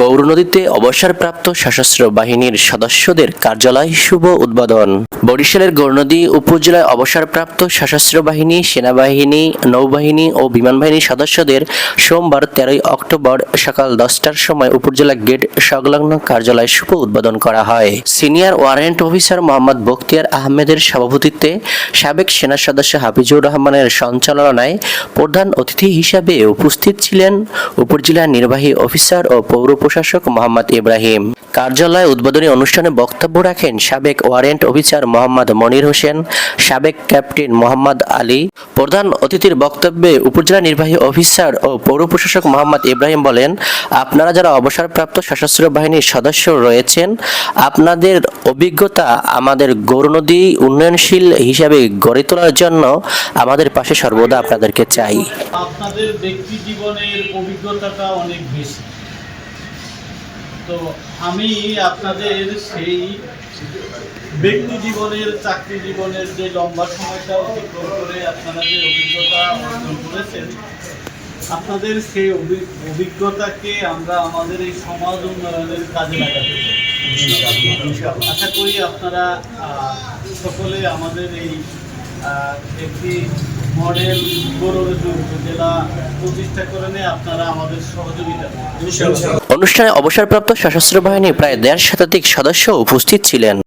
গৌরনদীতে অবসরপ্রাপ্ত সশস্ত্র বাহিনীর সদস্যদের কার্যালয় শুভ উদ্বোধন। বরিশালের গৌরনদী উপজেলায় অবসরপ্রাপ্ত সশস্ত্র বাহিনী, সেনাবাহিনী, নৌবাহিনী ও বিমান বাহিনীর সদস্যদের সোমবার তেরোই অক্টোবর সকাল দশটার সময় উপজেলা গেট সংলগ্ন কার্যালয় শুভ উদ্বোধন করা হয়। Senior warrant officer Mohammad Bakhtiar আহমেদের সভাপতিত্বে সাবেক সেনা সদস্য হাফিজুর রহমানের সঞ্চালনায় প্রধান অতিথি হিসাবে উপস্থিত ছিলেন উপজেলা নির্বাহী অফিসার ও পৌর প্রশাসক মোহাম্মদ ইব্রাহিম। কার্যালয়ে উদ্বোধনী অনুষ্ঠানে বক্তব্য রাখেন সাবেক ওয়ারেন্ট অফিসার মোহাম্মদ মনির হোসেন, সাবেক ক্যাপ্টেন মোহাম্মদ আলী। প্রধান অতিথির বক্তব্যে উপজেলা নির্বাহী অফিসার ও পৌর প্রশাসক মোহাম্মদ ইব্রাহিম বলেন, আপনারা যারা অবসরপ্রাপ্ত সশস্ত্র বাহিনীর সদস্য রয়েছেন, আপনাদের অভিজ্ঞতা আমাদের গৌরনদী উন্নয়নশীল হিসাবে গড়ে তোলার জন্য আমাদের পাশে সর্বদা আপনাদেরকে চাই। আপনাদের ব্যক্তি জীবনের অভিজ্ঞতাটা অনেক বেশি। তো আমি আপনাদের সেই ব্যক্তি জীবনের, চাকরি জীবনের যে লম্বা সময়টা অতিক্রম করে আপনারা যে অভিজ্ঞতা অর্জন করেছেন, আপনাদের সেই অভি- অভিজ্ঞতাকে আমরা আমাদের এই সমাজ উন্নয়নের কাজে লাগাতে আশা করি আপনারা সকলে আমাদের এই একটি মডেল জেলা প্রতিষ্ঠা করে নিয়ে আপনারা আমাদের সহযোগিতা অনুষ্ঠানে অবসরপ্রাপ্ত সশস্ত্র বাহিনীর প্রায় দেড় শতাধিক সদস্য উপস্থিত ছিলেন।